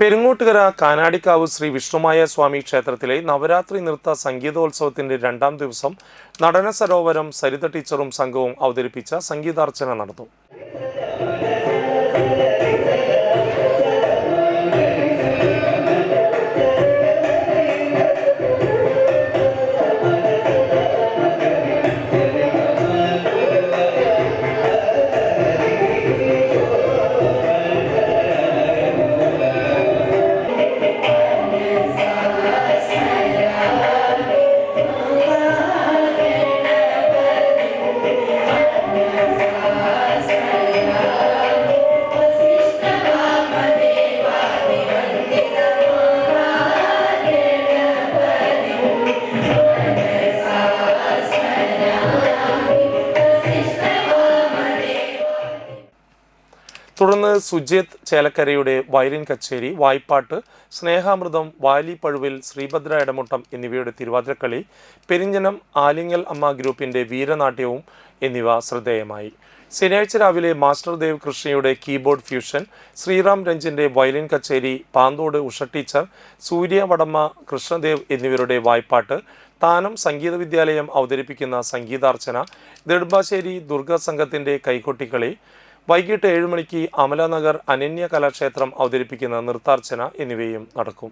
പെരുങ്ങോട്ടുകര കാനാടിക്കാവ് ശ്രീ വിഷ്ണുമായ സ്വാമി ക്ഷേത്രത്തിലെ നവരാത്രി നൃത്ത സംഗീതോത്സവത്തിന്റെ രണ്ടാം ദിവസം നടന സരോവരം സരിത ടീച്ചറും സംഘവും അവതരിപ്പിച്ച സംഗീതാർച്ചന നടന്നു. തുടർന്ന് സുജിത് ചേലക്കരയുടെ വയലിൻ കച്ചേരി വായ്പാട്ട് സ്നേഹാമൃതം വാലി പഴുവിൽ ശ്രീഭദ്ര ഇടമുട്ടം എന്നിവയുടെ തിരുവാതിരക്കളി പെരിഞ്ചനം ആലിങ്ങൽ അമ്മ ഗ്രൂപ്പിന്റെ വീരനാട്യവും എന്നിവ ശ്രദ്ധേയമായി. ശനിയാഴ്ച രാവിലെ മാസ്റ്റർ ദേവ് കൃഷ്ണയുടെ കീബോർഡ് ഫ്യൂഷൻ ശ്രീറാം രഞ്ജിന്റെ വയലിൻ കച്ചേരി പാന്തോട് ഉഷ ടീച്ചർ സൂര്യ വടമ്മ കൃഷ്ണദേവ് എന്നിവരുടെ വായ്പാട്ട് താനം സംഗീത വിദ്യാലയം അവതരിപ്പിക്കുന്ന സംഗീതാർച്ചന നെടുമ്പാശ്ശേരി ദുർഗ സംഘത്തിന്റെ കൈകൊട്ടിക്കളി വൈകിട്ട് ഏഴ് മണിക്ക് അമലനഗർ അനന്യ കലാക്ഷേത്രം അവതരിപ്പിക്കുന്ന നൃത്താർച്ചന എന്നിവയും നടക്കും.